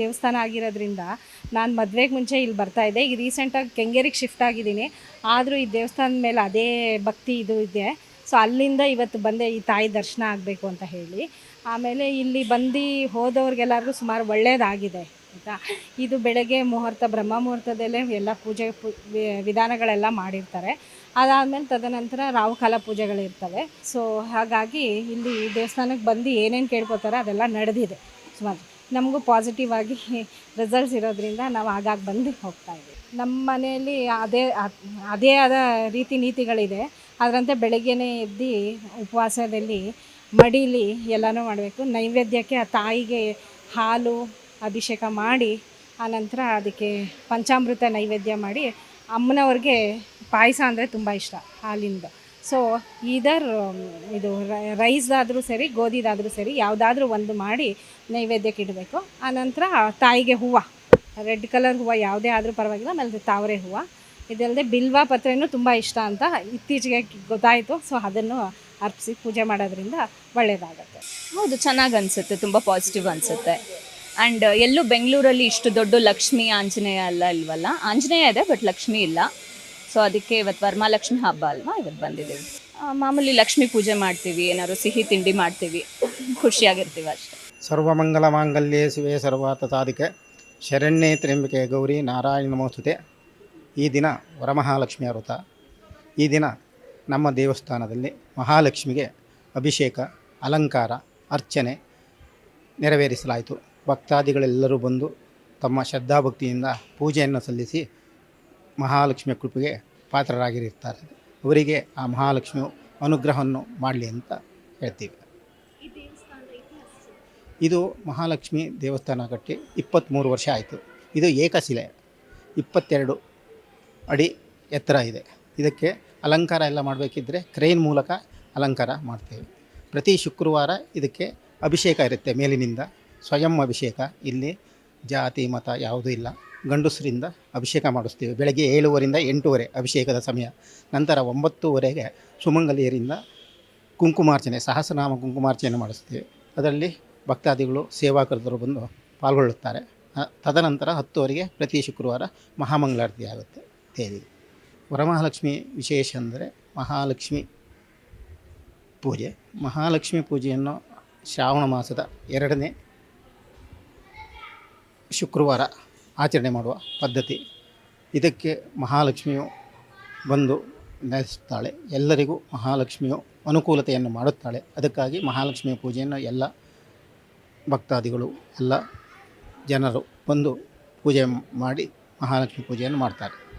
ದೇವಸ್ಥಾನ ಆಗಿರೋದ್ರಿಂದ ನಾನು ಮದುವೆಗೆ ಮುಂಚೆ ಇಲ್ಲಿ ಬರ್ತಾ ಇದ್ದೆ. ಈಗ ರೀಸೆಂಟಾಗಿ ಕೆಂಗೇರಿಗೆ ಶಿಫ್ಟ್ ಆಗಿದ್ದೀನಿ. ಆದರೂ ಈ ದೇವಸ್ಥಾನದ ಮೇಲೆ ಅದೇ ಭಕ್ತಿ ಇದು ಇದೆ. ಸೊ ಅಲ್ಲಿಂದ ಇವತ್ತು ಬಂದೆ ಈ ತಾಯಿ ದರ್ಶನ ಆಗಬೇಕು ಅಂತ ಹೇಳಿ. ಆಮೇಲೆ ಇಲ್ಲಿ ಬಂದು ಹೋದವ್ರಿಗೆಲ್ಲರಿಗೂ ಸುಮಾರು ಒಳ್ಳೆಯದಾಗಿದೆ ಆಯಿತಾ? ಇದು ಬೆಳಗ್ಗೆ ಮುಹೂರ್ತ, ಬ್ರಹ್ಮ ಮುಹೂರ್ತದಲ್ಲೇ ಎಲ್ಲ ಪೂಜೆ ವಿಧಾನಗಳೆಲ್ಲ ಮಾಡಿರ್ತಾರೆ. ಅದಾದಮೇಲೆ ತದನಂತರ ರಾಹುಕಾಲ ಪೂಜೆಗಳಿರ್ತವೆ. ಸೊ ಹಾಗಾಗಿ ಇಲ್ಲಿ ದೇವಸ್ಥಾನಕ್ಕೆ ಬಂದು ಏನೇನು ಕೇಳ್ಕೊತಾರೆ ಅದೆಲ್ಲ ನಡೆದಿದೆ. ಸುಮಾರು. ನಮಗೂ ಪಾಸಿಟಿವ್ ಆಗಿ ರಿಸಲ್ಟ್ಸ್ ಇರೋದ್ರಿಂದ ನಾವು ಆಗಾಗ ಬಂದು ಹೋಗ್ತಾ ಇದ್ದೀವಿ. ನಮ್ಮ ಮನೆಯಲ್ಲಿ ಅದೇ, ಅದ್- ಆದ ರೀತಿ ನೀತಿಗಳಿದೆ. ಅದರಂತೆ ಬೆಳಗ್ಗೆನೇ ಎದ್ದು ಉಪವಾಸದಲ್ಲಿ ಮಡೀಲಿ ಎಲ್ಲನೂ ಮಾಡಬೇಕು. ನೈವೇದ್ಯಕ್ಕೆ ಆ ತಾಯಿಗೆ ಹಾಲು ಅಭಿಷೇಕ ಮಾಡಿ, ಆನಂತರ ಅದಕ್ಕೆ ಪಂಚಾಮೃತ ನೈವೇದ್ಯ ಮಾಡಿ ಅಮ್ಮನವ್ರಿಗೆ ಪಾಯಸ ಅಂದರೆ ತುಂಬ ಇಷ್ಟ ಹಾಲಿಂದ. ಸೊ ಇದರ್ ಇದು ರೈಸ್ದಾದರೂ ಸರಿ, ಗೋಧಿದಾದರೂ ಸರಿ, ಯಾವುದಾದ್ರೂ ಒಂದು ಮಾಡಿ ನೈವೇದ್ಯಕ್ಕೆ ಇಡಬೇಕು. ಆನಂತರ ತಾಯಿಗೆ ಹೂವು, ರೆಡ್ ಕಲರ್ ಹೂವು ಯಾವುದೇ ಆದರೂ ಪರವಾಗಿಲ್ಲ, ಆಮೇಲೆ ತಾವರೆ ಹೂವು. ಇದಲ್ಲದೆ ಬಿಲ್ವ ಪತ್ರೆಯೂ ತುಂಬ ಇಷ್ಟ ಅಂತ ಇತ್ತೀಚೆಗೆ ಗೊತ್ತಾಯಿತು. ಸೊ ಅದನ್ನು ಅರ್ಪಿಸಿ ಪೂಜೆ ಮಾಡೋದ್ರಿಂದ ಒಳ್ಳೆಯದಾಗುತ್ತೆ ಹೌದು, ಚೆನ್ನಾಗಿ ಅನಿಸುತ್ತೆ, ತುಂಬ ಪಾಸಿಟಿವ್ ಅನಿಸುತ್ತೆ. ಆ್ಯಂಡ್ ಎಲ್ಲೂ ಬೆಂಗಳೂರಲ್ಲಿ ಇಷ್ಟು ದೊಡ್ಡ ಲಕ್ಷ್ಮಿ ಆಂಜನೇಯ ಅಲ್ಲ ಇಲ್ವಲ್ಲ? ಆಂಜನೇಯ ಇದೆ ಬಟ್ ಲಕ್ಷ್ಮಿ ಇಲ್ಲ. ಸೊ ಅದಕ್ಕೆ ಇವತ್ತು ವರಮಹಾಲಕ್ಷ್ಮಿ ಹಬ್ಬ ಅಲ್ವಾ? ಇವತ್ತು ಬಂದಿದ್ದೀವಿ. ಮಾಮೂಲಿ ಲಕ್ಷ್ಮಿ ಪೂಜೆ ಮಾಡ್ತೀವಿ, ಏನಾದ್ರು ಸಿಹಿ ತಿಂಡಿ ಮಾಡ್ತೀವಿ. ಖುಷಿಯಾಗಿರ್ತೀವಿ ಅಷ್ಟೇ. ಸರ್ವಮಂಗಲ ಮಾಂಗಲ್ಯೇ ಶಿವೇ ಸರ್ವಾತ ಸಾಧಿಕೆ ಶರಣ್ಯೇ ಗೌರಿ ನಾರಾಯಣ ನಮೋಸ್ತುತೆ. ಈ ದಿನ ವರಮಹಾಲಕ್ಷ್ಮಿಯ ವ್ರತ ಈ ದಿನ ನಮ್ಮ ದೇವಸ್ಥಾನದಲ್ಲಿ ಮಹಾಲಕ್ಷ್ಮಿಗೆ ಅಭಿಷೇಕ, ಅಲಂಕಾರ, ಅರ್ಚನೆ ನೆರವೇರಿಸಲಾಯಿತು. ಭಕ್ತಾದಿಗಳೆಲ್ಲರೂ ಬಂದು ತಮ್ಮ ಶ್ರದ್ಧಾಭಕ್ತಿಯಿಂದ ಪೂಜೆಯನ್ನು ಸಲ್ಲಿಸಿ ಮಹಾಲಕ್ಷ್ಮಿಯ ಕೃಪೆಗೆ ಪಾತ್ರರಾಗಿರುತ್ತಾರೆ. ಅವರಿಗೆ ಆ ಮಹಾಲಕ್ಷ್ಮಿಯು ಅನುಗ್ರಹವನ್ನು ಮಾಡಲಿ ಅಂತ ಹೇಳ್ತೀವಿ. ಇದು ಮಹಾಲಕ್ಷ್ಮಿ ದೇವಸ್ಥಾನ ಕಟ್ಟಿ ಇಪ್ಪತ್ತ್ಮೂರು ವರ್ಷ ಆಯಿತು. ಇದು ಏಕಶಿಲೆ. ಇಪ್ಪತ್ತೆರಡು ಅಡಿ ಎತ್ತರ ಇದೆ. ಇದಕ್ಕೆ ಅಲಂಕಾರ ಎಲ್ಲ ಮಾಡಬೇಕಿದ್ರೆ ಕ್ರೇನ್ ಮೂಲಕ ಅಲಂಕಾರ ಮಾಡ್ತೇವೆ. ಪ್ರತಿ ಶುಕ್ರವಾರ ಇದಕ್ಕೆ ಅಭಿಷೇಕ ಇರುತ್ತೆ ಮೇಲಿನಿಂದ. ಸ್ವಯಂ ಅಭಿಷೇಕ. ಇಲ್ಲಿ ಜಾತಿ, ಮತ ಯಾವುದೂ ಇಲ್ಲ. ಗಂಡಸರಿಂದ ಅಭಿಷೇಕ ಮಾಡಿಸ್ತೀವಿ. ಬೆಳಗ್ಗೆ ಏಳುವರಿಂದ ಎಂಟೂವರೆ ಅಭಿಷೇಕದ ಸಮಯ. ನಂತರ ಒಂಬತ್ತುವರೆಗೆ ಸುಮಂಗಲಿಯರಿಂದ ಕುಂಕುಮಾರ್ಚನೆ, ಸಹಸ್ರನಾಮ ಕುಂಕುಮಾರ್ಚನೆ ಮಾಡಿಸ್ತೀವಿ. ಅದರಲ್ಲಿ ಭಕ್ತಾದಿಗಳು, ಸೇವಾಕರ್ತರು ಬಂದು ಪಾಲ್ಗೊಳ್ಳುತ್ತಾರೆ. ತದನಂತರ ಹತ್ತುವರೆಗೆ ಪ್ರತಿ ಶುಕ್ರವಾರ ಮಹಾಮಂಗಳಾರತಿ ಆಗುತ್ತೆ ದೇವಿ ವರಮಹಾಲಕ್ಷ್ಮಿ ವಿಶೇಷ ಅಂದರೆ ಮಹಾಲಕ್ಷ್ಮಿ ಪೂಜೆ. ಮಹಾಲಕ್ಷ್ಮಿ ಪೂಜೆಯನ್ನು ಶ್ರಾವಣ ಮಾಸದ ಎರಡನೇ ಶುಕ್ರವಾರ ಆಚರಣೆ ಮಾಡುವ ಪದ್ಧತಿ. ಇದಕ್ಕೆ ಮಹಾಲಕ್ಷ್ಮಿಯು ಬಂದು ನೆಲೆಸುತ್ತಾಳೆ ಎಲ್ಲರಿಗೂ ಮಹಾಲಕ್ಷ್ಮಿಯು ಅನುಕೂಲತೆಯನ್ನು ಮಾಡುತ್ತಾಳೆ. ಅದಕ್ಕಾಗಿ ಮಹಾಲಕ್ಷ್ಮಿಯ ಪೂಜೆಯನ್ನು ಎಲ್ಲ ಭಕ್ತಾದಿಗಳು, ಎಲ್ಲ ಜನರು ಬಂದು ಪೂಜೆ ಮಾಡಿ ಮಹಾಲಕ್ಷ್ಮಿ ಪೂಜೆಯನ್ನು ಮಾಡ್ತಾರೆ.